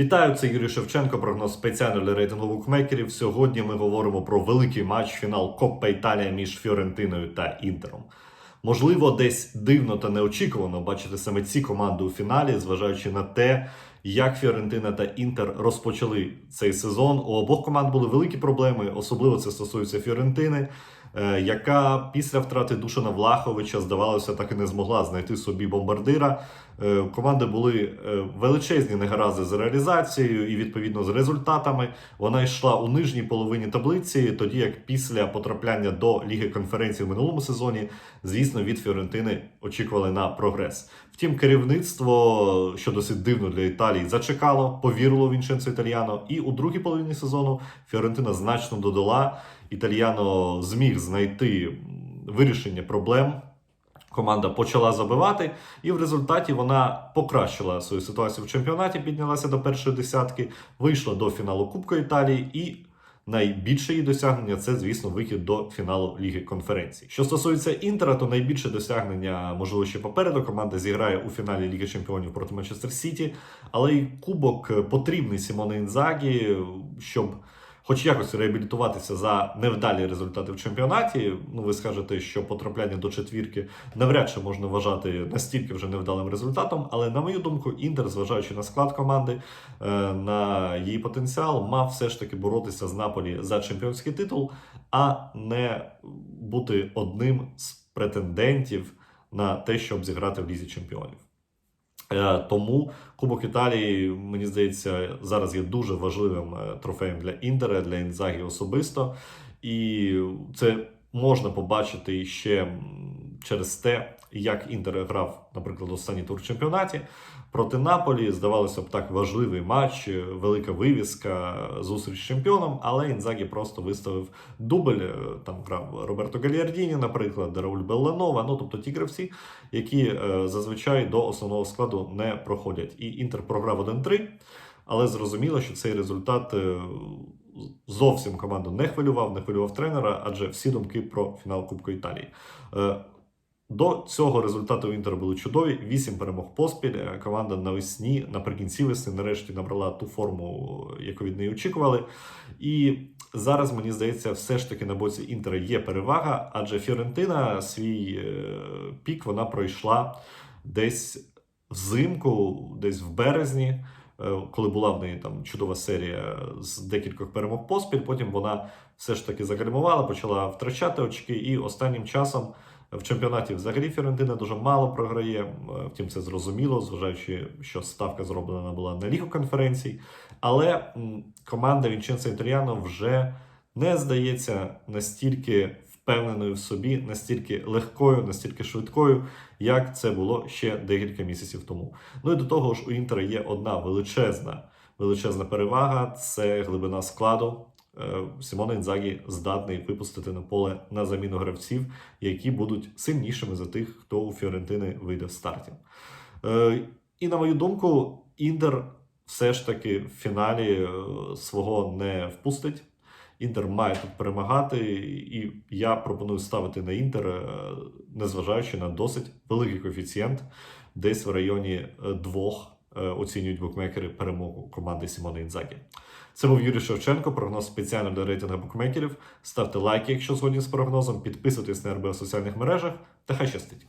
Вітаю, це Юрій Шевченко. Прогноз спеціально для рейтингу букмекерів. Сьогодні ми говоримо про великий матч, фінал Коппа Італія між Фіорентиною та Інтером. Можливо, десь дивно та неочікувано бачити саме ці команди у фіналі, зважаючи на те, як Фіорентина та Інтер розпочали цей сезон. У обох команд були великі проблеми, особливо це стосується Фіорентини, яка після втрати Душана Влаховича, здавалося, так і не змогла знайти собі бомбардира. Е, У команди були е, величезні негаразди з реалізацією і відповідно з результатами. Вона йшла у нижній половині таблиці, тоді як після потрапляння до Ліги конференцій в минулому сезоні, звісно, від Фіорентини очікували на прогрес. Втім, керівництво, що досить дивно для Італії, зачекало, повірило в Вінченцо Італіано, і у другій половині сезону Фіорентина значно додала. Італіано зміг знайти вирішення проблем. Команда почала забивати, і в результаті вона покращила свою ситуацію в чемпіонаті, піднялася до першої десятки, вийшла до фіналу Кубка Італії і. Найбільше її досягнення це, звісно, вихід до фіналу Ліги конференцій. Що стосується Інтера, то найбільше досягнення, можливо, ще попереду. Команда зіграє у фіналі Ліги Чемпіонів проти Манчестер Сіті, але й кубок потрібний Сімоне Інзагі, щоб хоч якось реабілітуватися за невдалі результати в чемпіонаті. Ну, ви скажете, що потрапляння до четвірки навряд чи можна вважати настільки вже невдалим результатом. Але на мою думку, Інтер, зважаючи на склад команди, е, на її потенціал, мав все ж таки боротися з Наполі за чемпіонський титул, а не бути одним з претендентів на те, щоб зіграти в лізі чемпіонів. Е, Тому Кубок Італії, мені здається, зараз є дуже важливим е, трофеєм для Інтера, для Інзагі особисто. І це можна побачити ще через те, як Інтер грав, наприклад, останній тур чемпіонаті проти Наполі. Здавалося б, так важливий матч, велика вивіска, зустріч з чемпіоном, але Інзагі просто виставив дубль. Е, Там грав Роберто Гальярдіні, наприклад, Рауль Белланова. Ну тобто ті гравці, які е, зазвичай до основного складу не проходять. І Інтер програв 1-3, але зрозуміло, що цей результат е, зовсім команду не хвилював, не хвилював тренера, адже всі думки про фінал Кубку Італії. Е, До цього результати у Інтера були чудові. Вісім перемог поспіль. Е, Команда навесні, наприкінці весни, нарешті набрала ту форму, яку від неї очікували. І зараз мені здається, все ж таки на боці Інтера є перевага, адже Фіорентина свій е, пік вона пройшла десь взимку, десь в березні. е, Коли була в неї там чудова серія з декількох перемог поспіль, потім вона все ж таки загальмувала, почала втрачати очки, і останнім часом в чемпіонаті взагалі Фіорентина дуже мало програє. Е, Втім, це зрозуміло, зважаючи, що ставка зроблена була на лігу конференцій. Але команда Вінченцо Інтеріано вже не здається настільки впевненою в собі, настільки легкою, настільки швидкою, як це було ще декілька місяців тому. Ну і до того ж, у Інтера є одна величезна, величезна перевага це глибина складу. Е, Сімона Інзагі здатний випустити на поле на заміну гравців, які будуть сильнішими за тих, хто у Фіорентини вийде в старті. Е, І на мою думку, Інтер все ж таки в фіналі е, свого не впустить. Інтер має тут перемагати, і я пропоную ставити на Інтер, незважаючи на досить великий коефіцієнт, десь в районі двох оцінюють букмекери перемогу команди Сімони Інзагі. Це був Юрій Шевченко, прогноз спеціально для рейтингу букмекерів. Ставте лайки, якщо згодні з прогнозом, підписуйтесь на РБ в соціальних мережах та хай щастить.